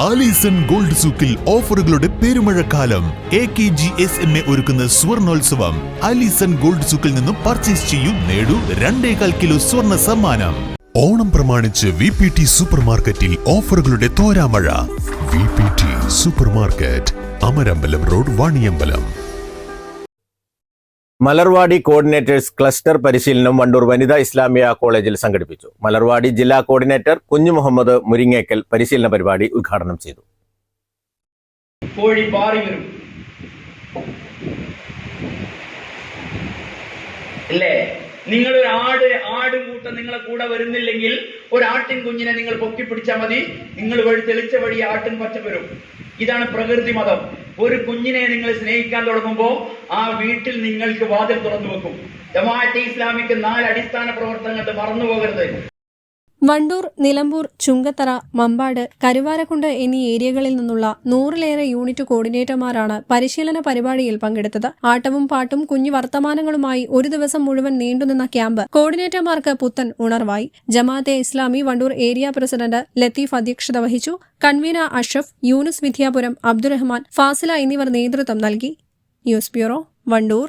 Alison gold സൂക്കിൽ ഓഫറുകളുടെ പെരുമഴക്കാലം. A K G S M A ഒരുക്കുന്ന സ്വർണോത്സവം. ആലീസൺ ഗോൾഡ് സൂക്കിൽ നിന്നും പർച്ചേസ് ചെയ്യൂ നേടൂ രണ്ടേകാൽ കിലോ സ്വർണ സമ്മാനം. ഓണം പ്രമാണിച്ച് വി പി ടി സൂപ്പർ മാർക്കറ്റിൽ ഓഫറുകളുടെ തോരാമഴ. V P T super market Amarambalam road Vaniyambalam. Malarvadi coordinators cluster പരിശീലനം വണ്ടൂർ വനിതാ ഇസ്ലാമിയ കോളേജിൽ സംഘടിപ്പിച്ചു. മലർവാടി ജില്ലാ കോർഡിനേറ്റർ കുഞ്ഞു മുഹമ്മദ് മുരിങ്ങേക്കൽ പരിശീലന പരിപാടി ഉദ്ഘാടനം ചെയ്തു. അല്ലേ? നിങ്ങൾ ഒരു ആട് ആട് കൂട്ടം നിങ്ങളെ കൂടെ വരുന്നില്ലെങ്കിൽ ഒരു ആട്ടിൻ കുഞ്ഞിനെ നിങ്ങൾ പൊക്കി പിടിച്ചാൽ മതി. നിങ്ങൾ വഴി തെളിച്ച വഴി ആട്ടിൻ പച്ച വരും. ഇതാണ് പ്രകൃതി മതം. ഒരു കുഞ്ഞിനെ നിങ്ങൾ സ്നേഹിക്കാൻ തുടങ്ങുമ്പോൾ ആ വീട്ടിൽ നിങ്ങൾക്ക് വാതിൽ തുറന്നു വെക്കും. ജമാഅത്തെ ഇസ്ലാമിക്ക് നാല് അടിസ്ഥാന പ്രവർത്തനങ്ങൾ മറന്നു പോകരുത് വണ്ടൂർ നിലമ്പൂർ ചുങ്കത്തറ മമ്പാട് കരുവാരക്കുണ്ട് എന്നീ ഏരിയകളിൽ നിന്നുള്ള നൂറിലേറെ യൂണിറ്റ് കോർഡിനേറ്റർമാരാണ് പരിശീലന പരിപാടിയിൽ പങ്കെടുത്തത്. ആട്ടവും പാട്ടും കുഞ്ഞു വർത്തമാനങ്ങളുമായി ഒരു ദിവസം മുഴുവൻ നീണ്ടുനിന്ന ക്യാമ്പ് കോർഡിനേറ്റർമാർക്ക് പുത്തൻ ഉണർവായി. ജമാഅത്തെ ഇസ്ലാമി വണ്ടൂർ ഏരിയ പ്രസിഡന്റ് ലത്തീഫ് അധ്യക്ഷത വഹിച്ചു. കൺവീനർ അഷ്റഫ് യൂനുസ് വിദ്യാപുരം അബ്ദുറഹ്മാൻ ഫാസില എന്നിവർ നേതൃത്വം നൽകി. News bureau Wandoor.